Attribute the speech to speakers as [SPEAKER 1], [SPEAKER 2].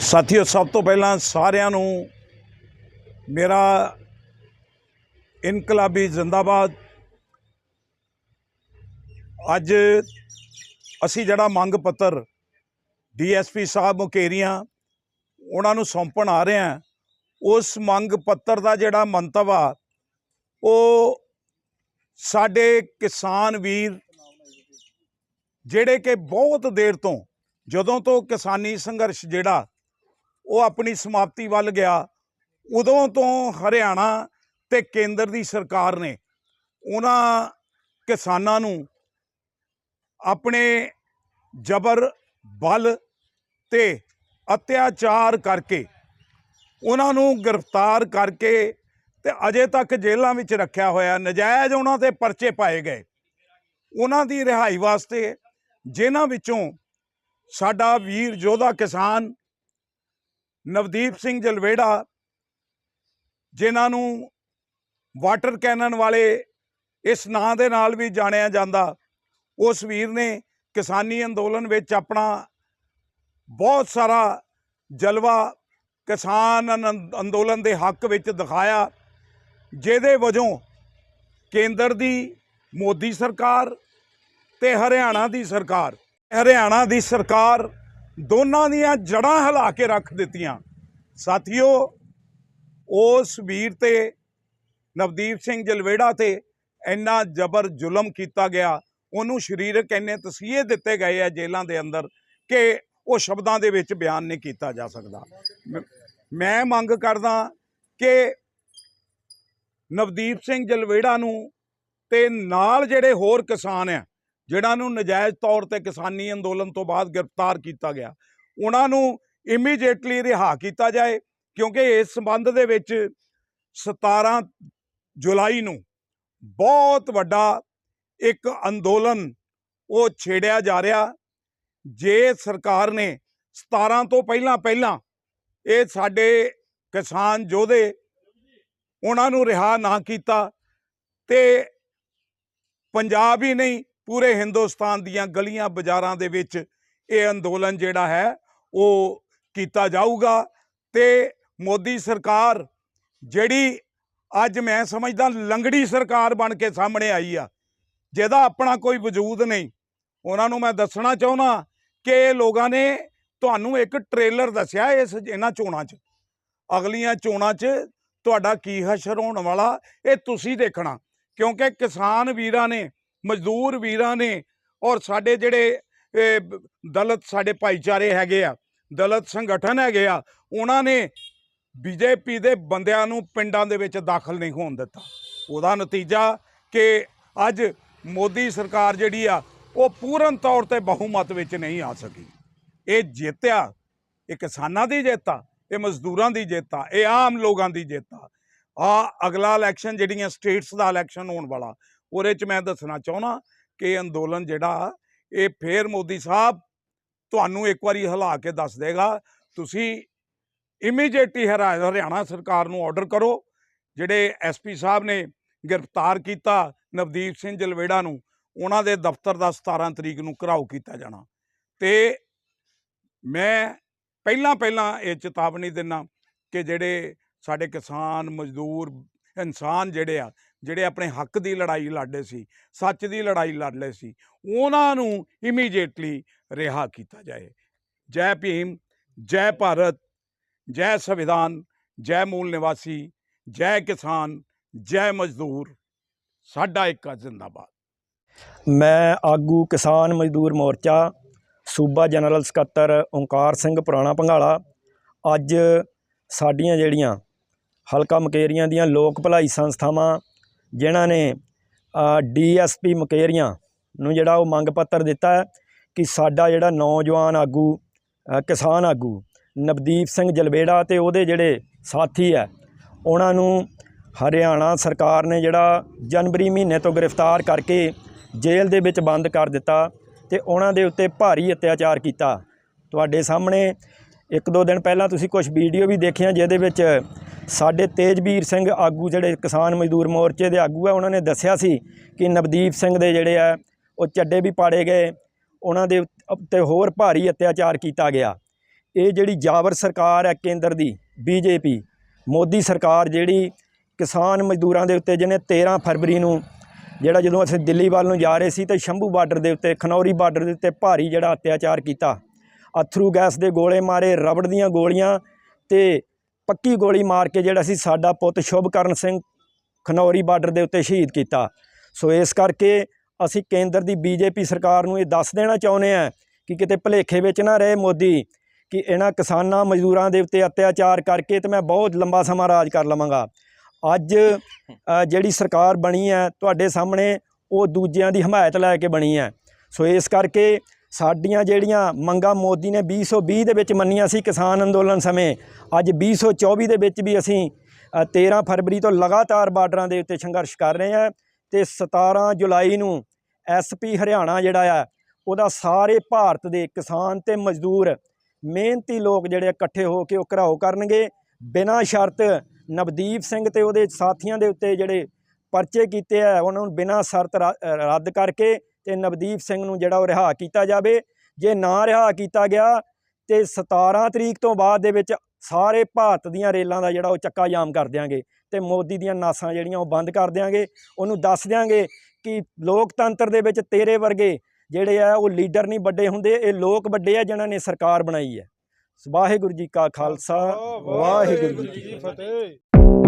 [SPEAKER 1] ਸਾਥੀਓ ਸਭ ਤੋਂ ਪਹਿਲਾਂ ਸਾਰਿਆਂ ਨੂੰ ਮੇਰਾ ਇਨਕਲਾਬੀ ਜ਼ਿੰਦਾਬਾਦ। ਅੱਜ ਅਸੀਂ ਜਿਹੜਾ ਮੰਗ ਪੱਤਰ ਡੀਐਸਪੀ ਸਾਹਿਬ ਮੁਕੇਰੀਆਂ ਉਹਨਾਂ ਨੂੰ ਸੌਂਪਣ ਆ ਰਹੇ ਹਾਂ ਉਸ ਮੰਗ ਪੱਤਰ ਦਾ ਜਿਹੜਾ ਮੰਤਵ ਆ ਉਹ ਸਾਡੇ ਕਿਸਾਨ ਵੀਰ ਜਿਹੜੇ ਕਿ ਬਹੁਤ ਦੇਰ ਤੋਂ, ਜਦੋਂ ਤੋਂ ਕਿਸਾਨੀ ਸੰਘਰਸ਼ ਜਿਹੜਾ, ਉਹ ਆਪਣੀ ਸਮਾਪਤੀ ਵੱਲ ਗਿਆ, ਉਦੋਂ ਤੋਂ ਹਰਿਆਣਾ ਤੇ ਕੇਂਦਰ ਦੀ ਸਰਕਾਰ ਨੇ ਉਹਨਾਂ ਕਿਸਾਨਾਂ ਨੂੰ ਆਪਣੇ ਜ਼ਬਰ ਬਲ ਤੇ ਅਤਿਆਚਾਰ ਕਰਕੇ, ਉਹਨਾਂ ਨੂੰ ਗ੍ਰਿਫਤਾਰ ਕਰਕੇ ਤੇ ਅਜੇ ਤੱਕ ਜੇਲ੍ਹਾਂ ਵਿੱਚ ਰੱਖਿਆ ਹੋਇਆ, ਨਜਾਇਜ਼ ਉਹਨਾਂ ਤੇ ਪਰਚੇ ਪਾਏ ਗਏ। ਉਹਨਾਂ ਦੀ ਰਿਹਾਈ ਵਾਸਤੇ ਜਿਨ੍ਹਾਂ ਵਿੱਚੋਂ ਸਾਡਾ ਵੀਰ ਯੋਧਾ ਕਿਸਾਨ ਨਵਦੀਪ ਸਿੰਘ ਜਲਵੇੜਾ, ਜਿਨ੍ਹਾਂ ਨੂੰ ਵਾਟਰ ਕੈਨਨ ਵਾਲੇ ਇਸ ਨਾਂ ਦੇ ਨਾਲ ਵੀ ਜਾਣਿਆ ਜਾਂਦਾ, ਉਸ ਵੀਰ ਨੇ ਕਿਸਾਨੀ ਅੰਦੋਲਨ ਵਿੱਚ ਆਪਣਾ ਬਹੁਤ ਸਾਰਾ ਜਲਵਾ ਕਿਸਾਨ ਅਨੰ- ਅੰਦੋਲਨ ਦੇ ਹੱਕ ਵਿੱਚ ਦਿਖਾਇਆ, ਜਿਹਦੇ ਵਜੋਂ ਕੇਂਦਰ ਦੀ ਮੋਦੀ ਸਰਕਾਰ ਤੇ ਹਰਿਆਣਾ ਦੀ ਸਰਕਾਰ। ਹਰਿਆਣਾ ਦੀ ਸਰਕਾਰ ਦੋਨਾਂ ਦੀਆਂ ਜੜਾਂ ਹਿਲਾ ਕੇ ਰੱਖ ਦਿੱਤੀਆਂ। ਸਾਥੀਓ, ਉਸ ਵੀਰ ਤੇ, ਨਵਦੀਪ ਸਿੰਘ ਜਲਵੇੜਾ ਤੇ ਇੰਨਾ ਜ਼ਬਰ ਜ਼ੁਲਮ ਕੀਤਾ ਗਿਆ। ਉਹਨੂੰ ਸਰੀਰਕ ਇੰਨੇ ਤਸੀਹੇ ਦਿੱਤੇ ਗਏ ਆ ਜੇਲ੍ਹਾਂ ਦੇ ਅੰਦਰ ਕਿ ਉਹ ਸ਼ਬਦਾਂ ਦੇ ਵਿੱਚ ਬਿਆਨ ਨਹੀਂ ਕੀਤਾ ਜਾ ਸਕਦਾ। ਮ- ਮੈਂ ਮੰਗ ਕਰਦਾ ਕਿ ਨਵਦੀਪ ਸਿੰਘ ਜਲਵੇੜਾ ਨੂੰ ਤੇ ਨਾਲ ਜਿਹੜੇ ਹੋਰ ਕਿਸਾਨ ਆ ਜਿਹੜਾ ਨੂੰ ਨਜਾਇਜ਼ ਤੌਰ ਤੇ ਕਿਸਾਨੀ ਅੰਦੋਲਨ ਤੋਂ ਬਾਅਦ ਗ੍ਰਿਫਤਾਰ ਕੀਤਾ ਗਿਆ ਉਹਨਾਂ ਨੂੰ ਇਮੀਡੀਏਟਲੀ ਰਿਹਾ ਕੀਤਾ ਜਾਏ, ਕਿਉਂਕਿ ਇਸ ਸੰਬੰਧ ਦੇ ਵਿੱਚ 17 ਜੁਲਾਈ ਨੂੰ ਬਹੁਤ ਵੱਡਾ ਇੱਕ ਅੰਦੋਲਨ ਉਹ ਛੇੜਿਆ ਜਾ ਰਿਹਾ, ਜੇ ਸਰਕਾਰ ਨੇ 17 ਤੋਂ ਪਹਿਲਾਂ ਪਹਿਲਾਂ ਇਹ ਸਾਡੇ ਕਿਸਾਨ ਯੋਧੇ ਉਹਨਾਂ ਨੂੰ ਰਿਹਾ ਨਾ ਕੀਤਾ ਤੇ ਪੰਜਾਬ ਹੀ ਨਹੀਂ ਪੂਰੇ ਹਿੰਦੁਸਤਾਨ ਦੀਆਂ ਗਲੀਆਂ ਬਾਜ਼ਾਰਾਂ ਦੇ ਵਿੱਚ ਇਹ ਅੰਦੋਲਨ ਜਿਹੜਾ ਹੈ, ਉਹ ਕੀਤਾ ਜਾਊਗਾ ਤੇ ਮੋਦੀ ਸਰਕਾਰ ਜਿਹੜੀ ਅੱਜ ਮੈਂ ਸਮਝਦਾ ਲੰਗੜੀ ਸਰਕਾਰ ਬਣ ਕੇ ਸਾਹਮਣੇ ਆਈ ਆ, ਜਿਹਦਾ ਆਪਣਾ ਕੋਈ ਵਜੂਦ ਨਹੀਂ। ਉਹਨਾਂ ਨੂੰ ਮੈਂ ਦੱਸਣਾ ਚਾਹੁੰਦਾ ਕਿ ਇਹ ਲੋਕਾਂ ਨੇ ਤੁਹਾਨੂੰ ਇੱਕ ਟ੍ਰੇਲਰ ਦੱਸਿਆ ਇਸ ਇਹਨਾਂ ਚੋਣਾਂ 'ਚ। ਅਗਲੀਆਂ ਚੋਣਾਂ 'ਚ ਤੁਹਾਡਾ ਕੀ ਹਸ਼ਰ ਹੋਣ ਵਾਲਾ, ਇਹ ਤੁਸੀਂ ਦੇਖਣਾ, ਕਿਉਂਕਿ ਕਿਸਾਨ ਵੀਰਾਂ ਨੇ ਮਜ਼ਦੂਰ ਵੀਰਾਂ ਨੇ ਔਰ ਸਾਡੇ ਜਿਹੜੇ ਦਲਤ ਸਾਡੇ ਭਾਈਚਾਰੇ ਹੈਗੇ ਆ, ਦਲਿਤ ਸੰਗਠਨ ਹੈਗੇ ਆ, ਉਹਨਾਂ ਨੇ ਬੀਜੇਪੀ ਦੇ ਬੰਦਿਆਂ ਨੂੰ ਪਿੰਡਾਂ ਦੇ ਵਿੱਚ ਦਾਖਲ ਨਹੀਂ ਹੋਣ ਦਿੱਤਾ। ਉਹਦਾ ਨਤੀਜਾ ਕਿ ਅੱਜ ਮੋਦੀ ਸਰਕਾਰ ਜਿਹੜੀ ਆ, ਉਹ ਪੂਰਨ ਤੌਰ ਤੇ ਬਹੁਮਤ ਵਿੱਚ ਨਹੀਂ ਆ ਸਕੀ। ਇਹ ਜਿੱਤ ਆ ਇਹ ਕਿਸਾਨਾਂ ਦੀ ਜਿੱਤ ਆ, ਇਹ ਮਜ਼ਦੂਰਾਂ ਦੀ ਜਿੱਤ ਆ, ਇਹ ਆਮ ਲੋਕਾਂ ਦੀ ਜਿੱਤ ਆ। ਆ ਅਗਲਾ ਇਲੈਕਸ਼ਨ ਜਿਹੜੀਆਂ ਸਟੇਟਸ ਦਾ ਇਲੈਕਸ਼ਨ ਹੋਣ ਵਾਲਾ ਉਹਦੇ 'ਚ ਮੈਂ ਦੱਸਣਾ ਚਾਹੁੰਦਾ ਕਿ ਅੰਦੋਲਨ ਜਿਹੜਾ, ਇਹ ਫੇਰ ਮੋਦੀ ਸਾਹਿਬ ਤੁਹਾਨੂੰ ਇੱਕ ਵਾਰੀ ਹਿਲਾ ਕੇ ਦੱਸ ਦੇਗਾ। ਤੁਸੀਂ ਇਮੀਡੀਏਟਲੀ ਹਰਿਆਣਾ ਸਰਕਾਰ ਨੂੰ ਆਰਡਰ ਕਰੋ, ਜਿਹੜੇ ਐਸਪੀ ਸਾਹਿਬ ਨੇ ਗ੍ਰਿਫਤਾਰ ਕੀਤਾ ਨਵਦੀਪ ਸਿੰਘ ਜਲਵੇੜਾ ਨੂੰ, ਉਹਨਾਂ ਦੇ ਦਫ਼ਤਰ ਦਾ 17 ਤਰੀਕ ਨੂੰ ਘਰਾਓ ਕੀਤਾ ਜਾਣਾ। ਤੇ ਮੈਂ ਪਹਿਲਾਂ ਪਹਿਲਾਂ ਇਹ ਚੇਤਾਵਨੀ ਦਿੰਨਾ ਕਿ ਜਿਹੜੇ ਸਾਡੇ ਕਿਸਾਨ, ਮਜ਼ਦੂਰ, ਇਨਸਾਨ ਜਿਹੜੇ ਆ ਜਿਹੜੇ ਆਪਣੇ ਹੱਕ ਦੀ ਲੜਾਈ ਲੜਦੇ ਸੀ, ਸੱਚ ਦੀ ਲੜਾਈ ਲੜਦੇ ਸੀ, ਉਹਨਾਂ ਨੂੰ ਇਮੀਡੀਏਟਲੀ ਰਿਹਾ ਕੀਤਾ ਜਾਏ। ਜੈ ਭੀਮ, ਜੈ ਭਾਰਤ, ਜੈ ਸੰਵਿਧਾਨ, ਜੈ ਮੂਲ ਨਿਵਾਸੀ, ਜੈ ਕਿਸਾਨ, ਜੈ ਮਜ਼ਦੂਰ, ਸਾਡਾ ਇੱਕ ਜ਼ਿੰਦਾਬਾਦ।
[SPEAKER 2] ਮੈਂ ਆਗੂ ਕਿਸਾਨ ਮਜ਼ਦੂਰ ਮੋਰਚਾ, ਸੂਬਾ ਜਨਰਲ ਸਕੱਤਰ ਓਂਕਾਰ ਸਿੰਘ ਪੁਰਾਣਾ ਭੰਗਾਲਾ ਅੱਜ ਸਾਡੀਆਂ ਜਿਹੜੀਆਂ ਹਲਕਾ ਮਕੇਰੀਆਂ ਦੀਆਂ ਲੋਕ ਭਲਾਈ ਸੰਸਥਾਵਾਂ ਜਿਨ੍ਹਾਂ ਨੇ ਡੀਐਸਪੀ ਮੁਕੇਰੀਆਂ ਨੂੰ ਜਿਹੜਾ ਉਹ ਮੰਗ ਪੱਤਰ ਦਿੱਤਾ ਹੈ ਕਿ ਸਾਡਾ ਜਿਹੜਾ ਨੌਜਵਾਨ ਆਗੂ ਕਿਸਾਨ ਆਗੂ ਨਵਦੀਪ ਸਿੰਘ ਜਲਵੇੜਾ ਤੇ ਉਹਦੇ ਜਿਹੜੇ ਸਾਥੀ ਹੈ, ਉਹਨਾਂ ਨੂੰ ਹਰਿਆਣਾ ਸਰਕਾਰ ਨੇ ਜਿਹੜਾ ਜਨਵਰੀ ਮਹੀਨੇ ਤੋਂ ਗ੍ਰਿਫਤਾਰ ਕਰਕੇ ਜੇਲ੍ਹ ਦੇ ਵਿੱਚ ਬੰਦ ਕਰ ਦਿੱਤਾ ਤੇ ਉਹਨਾਂ ਦੇ ਉੱਤੇ ਭਾਰੀ ਅਤਿਆਚਾਰ ਕੀਤਾ। ਤੁਹਾਡੇ ਸਾਹਮਣੇ ਇੱਕ ਦੋ ਦਿਨ ਪਹਿਲਾਂ ਤੁਸੀਂ ਕੁਝ ਵੀਡੀਓ ਵੀ ਦੇਖੀਆਂ ਜਿਹਦੇ ਵਿੱਚ ਸਾਡੇ ਤੇਜਵੀਰ ਸਿੰਘ ਆਗੂ ਜਿਹੜੇ ਕਿਸਾਨ ਮਜ਼ਦੂਰ ਮੋਰਚੇ ਦੇ ਆਗੂ ਆ, ਉਹਨਾਂ ਨੇ ਦੱਸਿਆ ਸੀ ਕਿ ਨਵਦੀਪ ਸਿੰਘ ਦੇ ਜਿਹੜੇ ਆ, ਉਹ ਚੱਡੇ ਵੀ ਪਾੜੇ ਗਏ। ਉਹਨਾਂ ਦੇ ਉੱਤੇ ਹੋਰ ਭਾਰੀ ਅਤਿਆਚਾਰ ਕੀਤਾ ਗਿਆ। ਇਹ ਜਿਹੜੀ ਜਾਬਰ ਸਰਕਾਰ ਹੈ ਕੇਂਦਰ ਦੀ, ਬੀਜੇਪੀ, ਮੋਦੀ ਸਰਕਾਰ ਜਿਹੜੀ ਕਿਸਾਨ ਮਜ਼ਦੂਰਾਂ ਦੇ ਉੱਤੇ ਜਿਹਨੇ 13 ਫਰਵਰੀ ਨੂੰ ਜਿਹੜਾ ਜਦੋਂ ਅਸੀਂ ਦਿੱਲੀ ਵੱਲ ਨੂੰ ਜਾ ਰਹੇ ਸੀ ਤਾਂ ਸ਼ੰਭੂ ਬਾਰਡਰ ਦੇ ਉੱਤੇ, ਖਨੌਰੀ ਬਾਰਡਰ ਦੇ ਉੱਤੇ ਭਾਰੀ ਜਿਹੜਾ ਅਤਿਆਚਾਰ ਕੀਤਾ। ਅਥਰੂ ਗੈਸ ਦੇ ਗੋਲੇ ਮਾਰੇ, ਰਬੜ ਦੀਆਂ ਗੋਲੀਆਂ ਤੇ ਪੱਕੀ ਗੋਲੀ ਮਾਰ ਕੇ ਜਿਹੜਾ ਸੀ ਸਾਡਾ ਪੁੱਤ ਸ਼ੁਭਕਰਨ ਸਿੰਘ ਖਨੌਰੀ ਬਾਰਡਰ ਦੇ ਉੱਤੇ ਸ਼ਹੀਦ ਕੀਤਾ। ਸੋ ਇਸ ਕਰਕੇ ਅਸੀਂ ਕੇਂਦਰ ਦੀ ਬੀਜੇਪੀ ਸਰਕਾਰ ਨੂੰ ਇਹ ਦੱਸ ਦੇਣਾ ਚਾਹੁੰਦੇ ਆ ਕਿ ਕਿਤੇ ਭਲੇਖੇ ਵਿੱਚ ਨਾ ਰਹੇ ਮੋਦੀ, ਕਿ ਇਹਨਾਂ ਕਿਸਾਨਾਂ ਮਜ਼ਦੂਰਾਂ ਦੇ ਉੱਤੇ ਅਤਿਆਚਾਰ ਕਰਕੇ ਤੇ ਮੈਂ ਬਹੁਤ ਲੰਬਾ ਸਮਾਂ ਰਾਜ ਕਰ ਲਵਾਂਗਾ। ਅੱਜ ਜਿਹੜੀ ਸਰਕਾਰ ਬਣੀ ਹੈ, ਤੁਹਾਡੇ ਸਾਹਮਣੇ ਉਹ ਦੂਜਿਆਂ ਦੀ ਹਮਾਇਤ ਲੈ ਕੇ ਬਣੀ ਹੈ। ਸੋ ਇਸ ਕਰਕੇ ਸਾਡੀਆਂ ਜਿਹੜੀਆਂ ਮੰਗਾਂ ਮੋਦੀ ਨੇ 2020 ਦੇ ਵਿੱਚ ਮੰਨੀਆਂ ਸੀ ਕਿਸਾਨ ਅੰਦੋਲਨ ਸਮੇਂ ਅੱਜ 2024 ਦੇ ਵਿੱਚ ਵੀ ਅਸੀਂ ਅ, 13 ਫਰਵਰੀ ਤੋਂ ਲਗਾਤਾਰ ਬਾਰਡਰਾਂ ਦੇ ਉੱਤੇ ਸੰਘਰਸ਼ ਕਰ ਰਹੇ ਹਾਂ ਤੇ 17 ਜੁਲਾਈ ਨੂੰ ਐਸਪੀ ਹਰਿਆਣਾ ਜਿਹੜਾ ਆ ਉਹਦਾ ਸਾਰੇ ਭਾਰਤ ਦੇ ਕਿਸਾਨ ਤੇ ਮਜ਼ਦੂਰ ਮਿਹਨਤੀ ਲੋਕ ਜਿਹੜੇ ਇਕੱਠੇ ਹੋ ਕੇ ਉਹ ਘਰਾਓ ਕਰਨਗੇ। ਬਿਨਾਂ ਸ਼ਰਤ ਨਵਦੀਪ ਸਿੰਘ ਤੇ ਉਹਦੇ ਸਾਥੀਆਂ ਦੇ ਉੱਤੇ ਜਿਹੜੇ ਪਰਚੇ ਕੀਤੇ ਆ ਉਹਨਾਂ ਨੂੰ ਬਿਨਾਂ ਸ਼ਰਤ ਰਾ- ਰੱਦ ਕਰਕੇ ਤੇ ਨਵਦੀਪ ਸਿੰਘ ਨੂੰ ਜਿਹੜਾ ਉਹ ਰਿਹਾ ਕੀਤਾ ਜਾਵੇ। ਜੇ ਨਾ ਰਿਹਾ ਕੀਤਾ ਗਿਆ ਤੇ 17 ਤਰੀਕ ਤੋਂ ਬਾਅਦ ਦੇ ਵਿੱਚ ਸਾਰੇ ਭਾਰਤ ਦੀਆਂ ਰੇਲਾਂ ਦਾ ਜਿਹੜਾ ਉਹ ਚੱਕਾ ਜਾਮ ਕਰ ਦਿਆਂਗੇ ਤੇ ਮੋਦੀ ਦੀਆਂ ਨਾਸਾਂ ਜਿਹੜੀਆਂ ਉਹ ਬੰਦ ਕਰ ਦਿਆਂਗੇ। ਉਹਨੂੰ ਦੱਸ ਦਿਆਂਗੇ ਕਿ ਲੋਕਤੰਤਰ ਦੇ ਵਿੱਚ ਤੇਰੇ ਵਰਗੇ ਜਿਹੜੇ ਆ ਉਹ ਲੀਡਰ ਨਹੀਂ ਵੱਡੇ ਹੁੰਦੇ ਇਹ ਲੋਕ ਵੱਡੇ ਆ ਜਿਨ੍ਹਾਂ ਨੇ ਸਰਕਾਰ ਬਣਾਈ ਹੈ। ਵਾਹਿਗੁਰੂ ਜੀ ਕਾ ਖਾਲਸਾ ਵਾਹਿਗੁਰੂ ਜੀ ਕੀ ਫਤਿਹ।
[SPEAKER 3] ਫਤਿਹ।